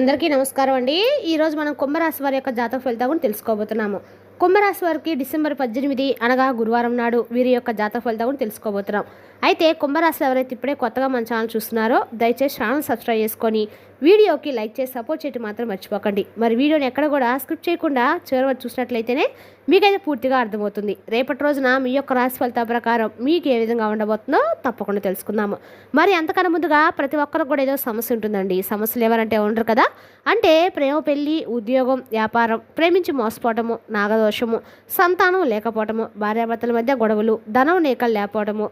అందరికీ నమస్కారం అండి. ఈరోజు మనం కుంభరాశి వారి యొక్క జాతక ఫలితాలను కూడా తెలుసుకోబోతున్నాము. కుంభరాశి వారికి డిసెంబర్ పద్దెనిమిది అనగా గురువారం నాడు వీరి యొక్క జాతక ఫలితాలను కూడా తెలుసుకోబోతున్నాం. అయితే కుంభరాశులు ఎవరైతే ఇప్పుడే కొత్తగా మన ఛానల్ చూస్తున్నారో దయచేసి ఛానల్ సబ్స్క్రైబ్ చేసుకొని వీడియోకి లైక్ చేసి సపోర్ట్ చేయడం మాత్రం మర్చిపోకండి. మరి వీడియోని ఎక్కడ కూడా స్క్రిప్ట్ చేయకుండా చివరి వరకు చూసినట్లయితేనే మీకైతే పూర్తిగా అర్థమవుతుంది. రేపటి రోజున మీ యొక్క రాశి ఫలితాల ప్రకారం మీకు ఏ విధంగా ఉండబోతుందో తప్పకుండా తెలుసుకుందాము. మరి అంతకన్నా ముందుగా ప్రతి ఒక్కరికి కూడా ఏదో సమస్య ఉంటుందండి. సమస్యలు ఎవరంటే ఉండరు కదా? అంటే ప్రేమ పెళ్ళి ఉద్యోగం వ్యాపారం ప్రేమించి మోసపోవటము నాగదోషము సంతానం లేకపోవటము భార్యాభర్తల మధ్య గొడవలు ధనం నేకలు లేకపోవటము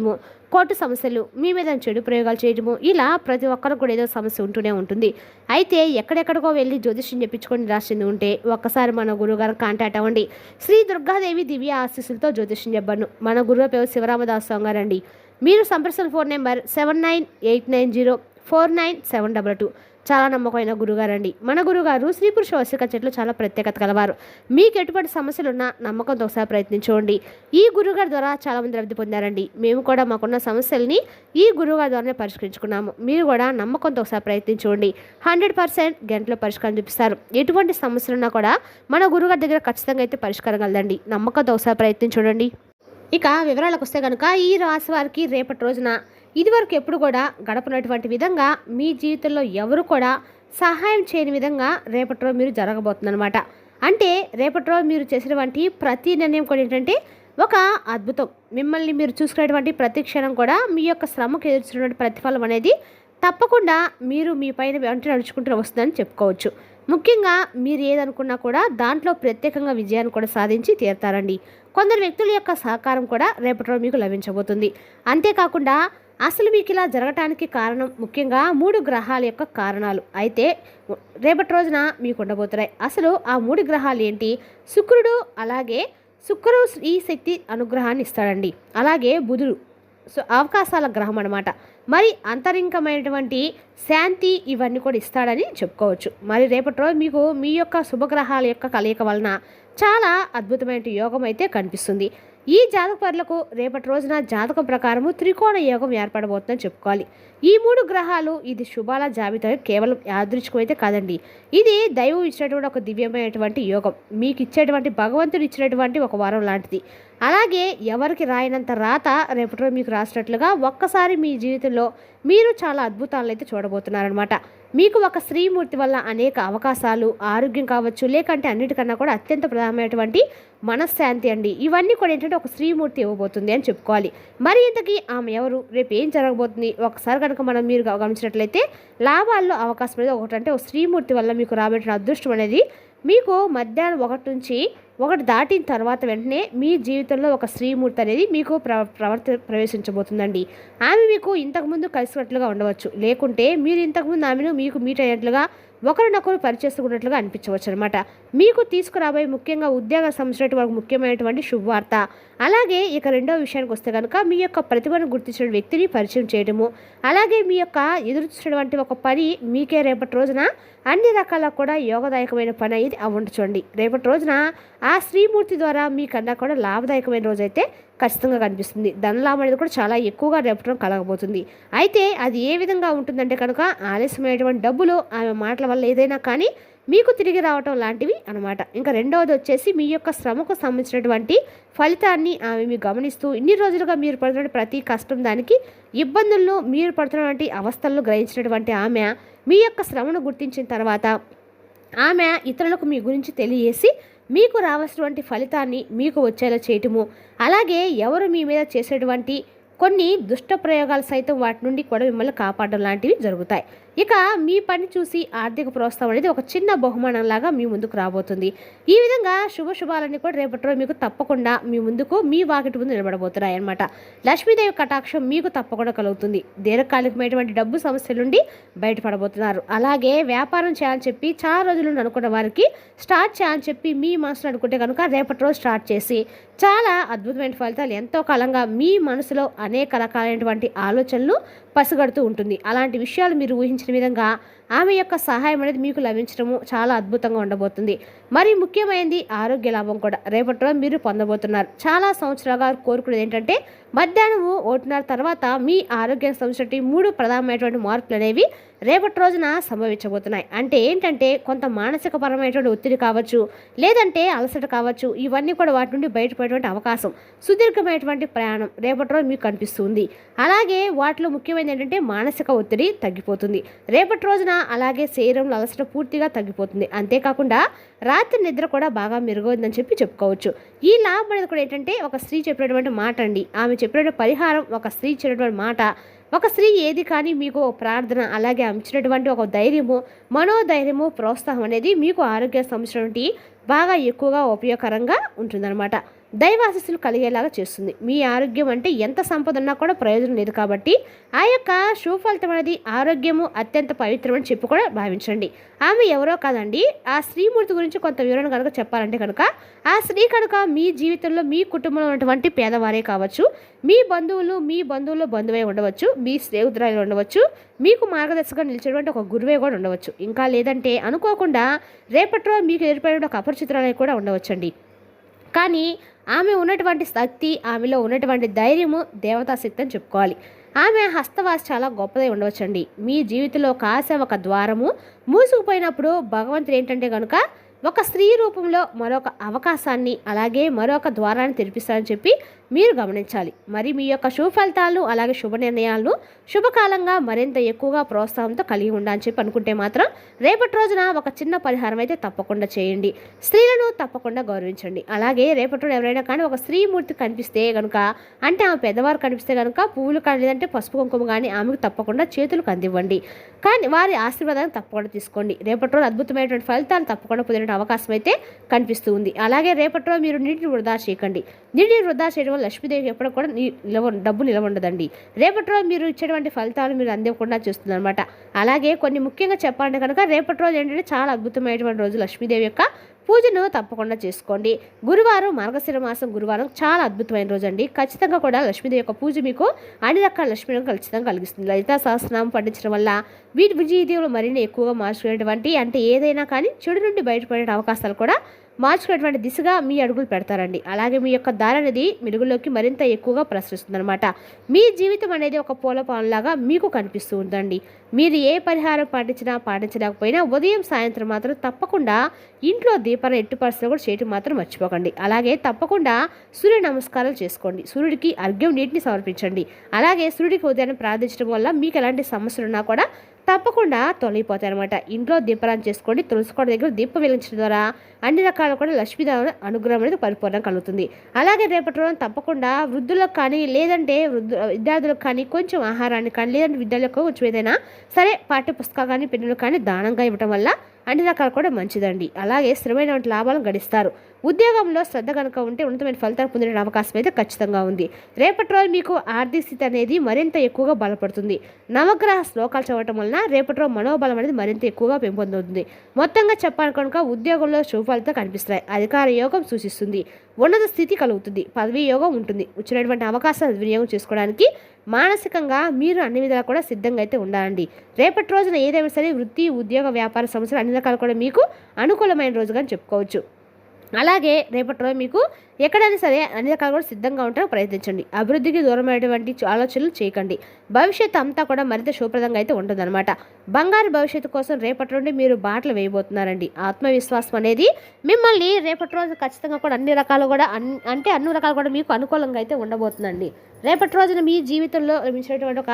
చేయడము కోర్టు సమస్యలు మీ మీద చెడు ప్రయోగాలు చేయడము ఇలా ప్రతి ఒక్కరికి కూడా ఏదో సమస్య ఉంటూనే ఉంటుంది. అయితే ఎక్కడెక్కడికో వెళ్ళి జ్యోతిష్యం చెప్పించుకొని రాసింది ఉంటే ఒక్కసారి మన గురువుగారు కాంటాక్ట్ అవ్వండి. శ్రీ దుర్గాదేవి దివ్య ఆశీస్సులతో జ్యోతిష్యం చెప్పను. మన గురువు పేరు శివరామదాస్ స్వామి గారండి మీరు సంప్రసల phone number seven nine eight nine zero four nine seven double two. చాలా నమ్మకమైన గురుగారండి. మన గురుగారు శ్రీ పురుష వసిక చెట్లు చాలా ప్రత్యేకత కలవారు. మీకు ఎటువంటి సమస్యలున్నా నమ్మకంతో ఒకసారి ప్రయత్నించుకోండి ఈ గురుగారి ద్వారా చాలామంది లబ్ధి పొందారండి. మేము కూడా మాకున్న సమస్యల్ని ఈ గురుగారి ద్వారానే పరిష్కరించుకున్నాము. మీరు కూడా నమ్మకంతో ఒకసారి ప్రయత్నించుకోండి హండ్రెడ్ పర్సెంట్ గంటలో పరిష్కారం చూపిస్తారు. ఎటువంటి సమస్యలు ఉన్నా కూడా మన గురుగారి దగ్గర ఖచ్చితంగా అయితే పరిష్కారం కలదండి. నమ్మకంతో ఒకసారి ప్రయత్నించుకోండి ఇక వివరాలకు వస్తే కనుక ఈ రాశి వారికి రేపటి రోజున ఇదివరకు ఎప్పుడు కూడా గడపనటువంటి విధంగా మీ జీవితంలో ఎవరు కూడా సహాయం చేయని విధంగా రేపటి రోజు మీరు జరగబోతుందన్నమాట. అంటే రేపటి రోజు మీరు చేసినటువంటి ప్రతి నిర్ణయం కూడా ఏంటంటే ఒక అద్భుతం. మిమ్మల్ని మీరు చూసుకునేటువంటి ప్రతి క్షణం కూడా మీ యొక్క శ్రమకు ఎదుర్చున్నటువంటి ప్రతిఫలం అనేది తప్పకుండా మీరు మీ పైన వెంట నడుచుకుంటూ వస్తుందని చెప్పుకోవచ్చు. ముఖ్యంగా మీరు ఏదనుకున్నా కూడా దాంట్లో ప్రత్యేకంగా విజయాన్ని కూడా సాధించి తీరుతారండి. కొందరు వ్యక్తుల యొక్క సహకారం కూడా రేపటి రోజు మీకు లభించబోతుంది. అంతేకాకుండా అసలు మీకు ఇలా జరగటానికి కారణం ముఖ్యంగా మూడు గ్రహాల యొక్క కారణాలు. అయితే రేపటి రోజున మీకు ఉండబోతున్నాయి. అసలు ఆ మూడు గ్రహాలు ఏంటి? శుక్రుడు అలాగే శుక్రుడు ఈ శక్తి అనుగ్రహాన్ని ఇస్తాడండి. అలాగే బుధుడు. సో అవకాశాల గ్రహం అనమాట మరి అంతరింకమైనటువంటి శాంతి ఇవన్నీ కూడా ఇస్తాడని చెప్పుకోవచ్చు. మరి రేపటి రోజు మీకు మీ యొక్క శుభగ్రహాల యొక్క కలయిక వలన చాలా అద్భుతమైన యోగం అయితే కనిపిస్తుంది. ఈ జాతకపరులకు రేపటి రోజున జాతకం ప్రకారము త్రికోణ యోగం ఏర్పడబోతుందని చెప్పుకోవాలి. ఈ మూడు గ్రహాలు ఇది శుభాల జాబితా కేవలం యాదృచ్ఛికం కాదండి. ఇది దైవం ఇచ్చినటువంటి ఒక దివ్యమైనటువంటి యోగం. మీకు ఇచ్చేటువంటి భగవంతుడు ఇచ్చినటువంటి ఒక వరం లాంటిది. అలాగే ఎవరికి రాయనంత రాత రేపటి రోజు మీకు రాసినట్లుగా ఒక్కసారి మీ జీవితంలో మీరు చాలా అద్భుతాలను అయితే చూడబోతున్నారనమాట మీకు ఒక స్త్రీమూర్తి వల్ల అనేక అవకాశాలు ఆరోగ్యం కావచ్చు లేకంటే అన్నిటికన్నా కూడా అత్యంత ప్రధానమైనటువంటి మనశ్శాంతి అండి. ఇవన్నీ కూడా ఏంటంటే ఒక స్త్రీమూర్తి ఇవ్వబోతుంది అని చెప్పుకోవాలి. మరి ఇంతకీ ఆమె ఎవరు? రేపు ఏం జరగబోతుంది? ఒకసారి కనుక మనం మీరు గమనించినట్లయితే లాభాల్లో అవకాశం అనేది ఒకటంటే ఒక స్త్రీమూర్తి వల్ల మీకు రాబెట్టిన అదృష్టం అనేది మీకు మధ్యాహ్నం ఒకటి నుంచి ఒకటి దాటిన తర్వాత వెంటనే మీ జీవితంలో ఒక స్త్రీమూర్తి అనేది మీకు ప్ర ప్రవర్త ప్రవేశించబోతుందండి. ఆమె మీకు ఇంతకుముందు కలిసినట్లుగా ఉండవచ్చు. లేకుంటే మీరు ఇంతకుముందు ఆమెను మీకు మీట్ అయినట్లుగా ఒకరినొకరు పరిచేసుకున్నట్లుగా అనిపించవచ్చు అనమాట మీకు తీసుకురాబోయే ముఖ్యంగా ఉద్యోగ సంబంధించినటువంటి వాళ్ళకి ముఖ్యమైనటువంటి శుభవార్త. అలాగే ఇక రెండో విషయానికి వస్తే కనుక మీ యొక్క ప్రతిభను గుర్తించిన వ్యక్తిని పరిచయం చేయడము. అలాగే మీ యొక్క ఎదురు చూసినటువంటి ఒక పని మీకే రేపటి రోజున అన్ని రకాల కూడా యోగదాయకమైన పని అనేది అవ్వండి రేపటి రోజున ఆ శ్రీమూర్తి ద్వారా మీకన్నా కూడా లాభదాయకమైన రోజు అయితే ఖచ్చితంగా కనిపిస్తుంది. ధనలాభం అనేది కూడా చాలా ఎక్కువగా రేపటం కలగబోతుంది. అయితే అది ఏ విధంగా ఉంటుందంటే కనుక ఆలస్యమైనటువంటి డబ్బులు ఆమె మాటల వల్ల ఏదైనా కానీ మీకు తిరిగి రావటం లాంటివి అనమాట ఇంకా రెండవది వచ్చేసి మీ యొక్క శ్రమకు సంబంధించినటువంటి ఫలితాన్ని ఆమె మీరు గమనిస్తూ ఇన్ని రోజులుగా మీరు పడుతున్న ప్రతి కష్టం దానికి ఇబ్బందులను మీరు పడుతున్నటువంటి అవస్థలను గ్రహించినటువంటి ఆమె మీ యొక్క శ్రమను గుర్తించిన తర్వాత ఆమె ఇతరులకు మీ గురించి తెలియజేసి మీకు రావాల్సినటువంటి ఫలితాన్ని మీకు వచ్చేలా చేయటము. అలాగే ఎవరు మీ మీద చేసేటువంటి కొన్ని దుష్ట ప్రయోగాలు సైతం వాటి నుండి కూడా మిమ్మల్ని కాపాడడం లాంటివి జరుగుతాయి. ఇక మీ పని చూసి ఆర్థిక ప్రోత్సాహం అనేది ఒక చిన్న బహుమానంలాగా మీ ముందుకు రాబోతుంది. ఈ విధంగా శుభ శుభాలన్నీ కూడా రేపటి రోజు మీకు తప్పకుండా మీ ముందుకు మీ వాకిటి ముందు నిలబడబోతున్నాయి అనమాట లక్ష్మీదేవి కటాక్షం మీకు తప్పకుండా కలుగుతుంది. దీర్ఘకాలికమైనటువంటి డబ్బు సమస్యల నుండి బయటపడబోతున్నారు. అలాగే వ్యాపారం చేయాలని చెప్పి చాలా రోజులు అనుకున్న వారికి స్టార్ట్ చేయాలని చెప్పి మీ మనసులో అనుకుంటే కనుక రేపటి రోజు స్టార్ట్ చేసి చాలా అద్భుతమైన ఫలితాలు ఎంతో కాలంగా మీ మనసులో అనేక రకాలైనటువంటి ఆలోచనలు పసిగడుతూ ఉంటుంది. అలాంటి విషయాలు మీరు ఊహించిన విధంగా ఆమె యొక్క సహాయం అనేది మీకు లభించడము చాలా అద్భుతంగా ఉండబోతుంది. మరి ముఖ్యమైనది ఆరోగ్య లాభం కూడా రేపటి రోజు మీరు పొందబోతున్నారు. చాలా సంవత్సరాలుగా కోరుకునేది ఏంటంటే మధ్యాహ్నం ఓటున్నర తర్వాత మీ ఆరోగ్యం సంబంధించిన మూడు ప్రధానమైనటువంటి మార్పులు అనేవి రేపటి రోజున సంభవించబోతున్నాయి. అంటే ఏంటంటే కొంత మానసిక పరమైనటువంటి ఒత్తిడి కావచ్చు లేదంటే అలసట కావచ్చు ఇవన్నీ కూడా వాటి నుండి బయటపడేటువంటి అవకాశం సుదీర్ఘమైనటువంటి ప్రయాణం రేపటి రోజు మీకు కనిపిస్తుంది. అలాగే వాటిలో ముఖ్యమైన ముఖ్యమైనది ఏంటంటే మానసిక ఒత్తిడి తగ్గిపోతుంది. రేపటి రోజున అలాగే శరీరంలో అలసట పూర్తిగా తగ్గిపోతుంది. అంతేకాకుండా రాత్రి నిద్ర కూడా బాగా మెరుగవుతుందని చెప్పి చెప్పుకోవచ్చు. ఈ లాభం అనేది కూడా ఏంటంటే ఒక స్త్రీ చెప్పినటువంటి మాట అండి. ఆమె చెప్పినటువంటి పరిహారం ఒక స్త్రీ ఇచ్చినటువంటి మాట. ఒక స్త్రీ ఏది కానీ మీకు ప్రార్థన అలాగే ఆమె ఒక ధైర్యము మనోధైర్యము ప్రోత్సాహం అనేది మీకు ఆరోగ్య సంబంధించినటువంటి బాగా ఎక్కువగా ఉపయోగకరంగా ఉంటుందన్నమాట. దైవాశస్సులు కలిగేలాగా చేస్తుంది. మీ ఆరోగ్యం అంటే ఎంత సంపద ఉన్నా కూడా ప్రయోజనం లేదు కాబట్టి ఆ యొక్క సుఫలితం అనేది ఆరోగ్యము అత్యంత పవిత్రమని చెప్పి కూడా భావించండి. ఆమె ఎవరో కాదండి. ఆ స్త్రీమూర్తి గురించి కొంత వివరణ కనుక చెప్పాలంటే కనుక ఆ స్త్రీ కనుక మీ జీవితంలో మీ కుటుంబంలో ఉన్నటువంటి పేదవారే కావచ్చు. మీ బంధువులు మీ బంధువులు బంధువే ఉండవచ్చు. మీ స్నేహితురాలు ఉండవచ్చు. మీకు మార్గదర్శకంగా నిలిచేటువంటి ఒక గురువే కూడా ఉండవచ్చు. ఇంకా లేదంటే అనుకోకుండా రేపట్లో మీకు ఏర్పడిన ఒక అపరిచితురాలే కూడా ఉండవచ్చండి. కానీ ఆమె ఉన్నటువంటి శక్తి ఆమెలో ఉన్నటువంటి ధైర్యము దేవతాశక్తి అని చెప్పుకోవాలి. ఆమె హస్తవాసి చాలా గొప్పదై ఉండవచ్చండి. మీ జీవితంలో కాసే ఒక ద్వారము మూసుకుపోయినప్పుడు భగవంతుడు ఏంటంటే కనుక ఒక స్త్రీ రూపంలో మరొక అవకాశాన్ని అలాగే మరొక ద్వారాన్ని తెరిపిస్తారని చెప్పి మీరు గమనించాలి. మరి మీ యొక్క శుభ ఫలితాలు అలాగే శుభ నిర్ణయాలను శుభకాలంగా మరింత ఎక్కువగా ప్రోత్సాహంతో కలిగి ఉండాలని చెప్పి అనుకుంటే మాత్రం రేపటి రోజున ఒక చిన్న పరిహారం అయితే తప్పకుండా చేయండి. స్త్రీలను తప్పకుండా గౌరవించండి. అలాగే రేపటి రోజు ఎవరైనా కానీ ఒక స్త్రీమూర్తి కనిపిస్తే కనుక అంటే ఆమె పెద్దవారు కనిపిస్తే కనుక పువ్వులు కానీ లేదంటే పసుపు కుంకుమ కానీ ఆమెకు తప్పకుండా చేతులకు అందివ్వండి. కానీ వారి ఆశీర్వాదాన్ని తప్పకుండా తీసుకోండి. రేపటి రోజు అద్భుతమైనటువంటి ఫలితాలు తప్పకుండా పొందే అవకాశం అయితే కనిపిస్తుంది అలాగే రేపటి రోజు మీరు నీటిని వృధా చేయకండి. నీటిని వృధా చేయడం వల్ల లక్ష్మీదేవి ఎప్పుడు కూడా నిలవ డబ్బు నిలవ ఉండదండి. రేపటి రోజు మీరు ఇచ్చేటువంటి ఫలితాలు మీరు అందివ్వకుండా చూస్తుంది అనమాట అలాగే కొన్ని ముఖ్యంగా చెప్పాలంటే కనుక రేపటి రోజు ఏంటంటే చాలా అద్భుతమైనటువంటి రోజు లక్ష్మీదేవి యొక్క పూజను తప్పకుండా చేసుకోండి. గురువారం మార్గశిర మాసం గురువారం చాలా అద్భుతమైన రోజు అండి. ఖచ్చితంగా కూడా లక్ష్మీదేవి యొక్క పూజ మీకు అన్ని రకాల లక్ష్మీదేవి ఖచ్చితంగా కలిగిస్తుంది. లలితా సహస్రనామం పండించడం వల్ల వీటి విజయదేవులు మరిన్ని ఎక్కువగా మార్చుకునేటువంటి అంటే ఏదైనా కానీ చెడు నుండి బయటపడే అవకాశాలు కూడా మార్చుకునేటువంటి దిశగా మీ అడుగులు పెడతారండి. అలాగే మీ యొక్క దారి అనేది మెరుగులోకి మరింత ఎక్కువగా ప్రసరిస్తుందనమాట మీ జీవితం అనేది ఒక పూల పాలలాగా మీకు కనిపిస్తూ ఉందండి. మీరు ఏ పరిహారం పాటించినా పాటించలేకపోయినా ఉదయం సాయంత్రం మాత్రం తప్పకుండా ఇంట్లో దీపాన్ని ఎట్టు పరిస్థితులు కూడా చేయటం మాత్రం మర్చిపోకండి. అలాగే తప్పకుండా సూర్య నమస్కారాలు చేసుకోండి. సూర్యుడికి అర్ఘ్యం నీటిని సమర్పించండి. అలాగే సూర్యుడికి ఉదయాన్నే ప్రార్థించడం వల్ల మీకు ఎలాంటి సమస్యలు ఉన్నా కూడా తప్పకుండా తొలగిపోతాయి అనమాట ఇంట్లో దీపారాన్ని చేసుకోండి తులసికోట దగ్గర దీపం వెలిగించడం ద్వారా అన్ని రకాల కూడా లక్ష్మీదేవి అనుగ్రహం అనేది పరిపూర్ణం కలుగుతుంది. అలాగే రేపటి రోజున తప్పకుండా వృద్ధులకు కానీ లేదంటే వృద్ధు విద్యార్థులకు కానీ కొంచెం ఆహారాన్ని కానీ లేదంటే విద్యార్థులకు కొంచెం ఏదైనా సరే పాఠ్య పుస్తకాలు కానీ పెన్నులు కానీ దానంగా ఇవ్వడం వల్ల అన్ని రకాలు కూడా మంచిదండి. అలాగే స్థిరమైన లాభాలను గడిస్తారు. ఉద్యోగంలో శ్రద్ధ కనుక ఉంటే ఉన్నతమైన ఫలితాలు పొందిన అవకాశం అయితే ఖచ్చితంగా ఉంది. రేపటి రోజు మీకు ఆర్థిక స్థితి అనేది మరింత ఎక్కువగా బలపడుతుంది. నవగ్రహ శ్లోకాలు చదవటం వలన రేపటి రోజు మనోబలం అనేది మరింత ఎక్కువగా పెంపొందుతుంది. మొత్తంగా చెప్పాలి కనుక ఉద్యోగంలో శుభ ఫలితాలు కనిపిస్తాయి. అధికార యోగం సూచిస్తుంది. ఉన్నత స్థితి కలుగుతుంది. పదవీ యోగం ఉంటుంది. వచ్చినటువంటి అవకాశాలు వినియోగం చేసుకోవడానికి మానసికంగా మీరు అన్ని విధాలు కూడా సిద్ధంగా అయితే ఉండాలండి. రేపటి రోజున ఏదైనా సరే వృత్తి ఉద్యోగ వ్యాపార సమస్యలు అన్ని రకాలు కూడా మీకు అనుకూలమైన రోజుగా అని చెప్పుకోవచ్చు. అలాగే రేపటి రోజు మీకు ఎక్కడైనా సరే అన్ని రకాలు కూడా సిద్ధంగా ఉండడానికి ప్రయత్నించండి. అభివృద్ధికి దూరమైనటువంటి ఆలోచనలు చేయకండి భవిష్యత్తు అంతా కూడా మరింత శుభప్రదంగా అయితే ఉంటుందన్నమాట. బంగారు భవిష్యత్తు కోసం రేపటి నుండి మీరు బాటలు వేయబోతున్నారండి. ఆత్మవిశ్వాసం అనేది మిమ్మల్ని రేపటి రోజు ఖచ్చితంగా కూడా అన్ని రకాలు కూడా అన్ అంటే అన్ని రకాలు కూడా మీకు అనుకూలంగా అయితే ఉండబోతుందండి. రేపటి రోజున మీ జీవితంలో లభించినటువంటి ఒక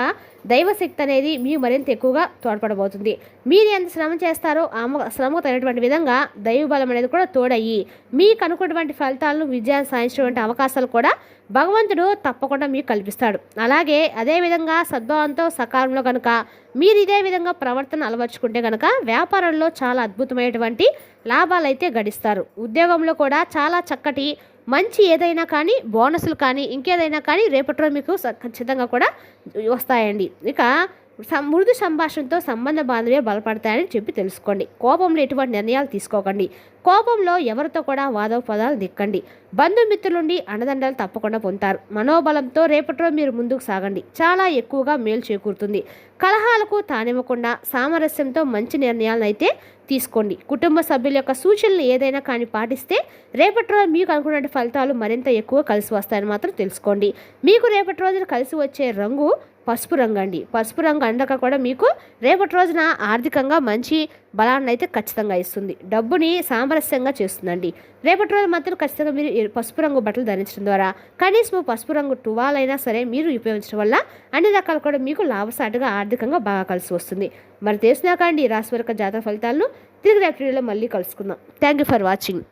దైవశక్తి అనేది మీకు మరింత ఎక్కువగా తోడ్పడబోతుంది. మీరు ఎంత శ్రమ చేస్తారో ఆ శ్రమకు తగినటువంటి విధంగా దైవ బలం అనేది కూడా తోడయ్యి మీకు అనుకున్నటువంటి ఫలితాలను విజయాన్ని సాధించినటువంటి అవకాశాలు కూడా భగవంతుడు తప్పకుండా మీకు కల్పిస్తాడు. అలాగే అదేవిధంగా సద్భావంతో సకాలంలో కనుక మీరు ఇదే విధంగా ప్రవర్తన అలవర్చుకుంటే కనుక వ్యాపారంలో చాలా అద్భుతమైనటువంటి లాభాలు అయితే గడిస్తారు. ఉద్యోగంలో కూడా చాలా చక్కటి మంచి ఏదైనా కానీ బోనస్లు కానీ ఇంకేదైనా కానీ రేపటి రోజు మీకు ఖచ్చితంగా కూడా వస్తాయండి. ఇక సం- మృదు సంభాషణతో సంబంధ బాంధవ్యాలు బలపడతాయని చెప్పి తెలుసుకోండి. కోపంలో ఎటువంటి నిర్ణయాలు తీసుకోకండి. కోపంలో ఎవరితో కూడా వాదోపదాలు దిక్కండి. బంధుమిత్రుల నుండి అండదండలు తప్పకుండా పొందుతారు. మనోబలంతో రేపటిలో మీరు ముందుకు సాగండి. చాలా ఎక్కువగా మేలు చేకూరుతుంది. కలహాలకు తానివ్వకుండా సామరస్యంతో మంచి నిర్ణయాలను అయితే తీసుకోండి. కుటుంబ సభ్యుల యొక్క సూచనలు ఏదైనా కానీ పాటిస్తే రేపటి రోజు మీకు అనుకున్న ఫలితాలు మరింత ఎక్కువ కలిసి వస్తాయని మాత్రం తెలుసుకోండి. మీకు రేపటి రోజున కలిసి వచ్చే రంగు పసుపు రంగు అండి. పసుపు రంగు అందక కూడా మీకు రేపటి రోజున ఆర్థికంగా మంచి బలాన్ని అయితే ఖచ్చితంగా ఇస్తుంది. డబ్బుని సామరస్యంగా చేస్తుందండి. రేపటి రోజు మాత్రం ఖచ్చితంగా మీరు పసుపు రంగు బట్టలు ధరించడం ద్వారా కనీసం పసుపు రంగు టువాల్ అయినా సరే మీరు ఉపయోగించడం వల్ల అన్ని రకాలు కూడా మీకు లాభసాటిగా ఆర్థికంగా బాగా కలిసి వస్తుంది. మరి తెలిసినాకండి రాశి వరకు జాతక ఫలితాలను తిరిగి రేపటి మళ్ళీ కలుసుకుందాం. Thank you for watching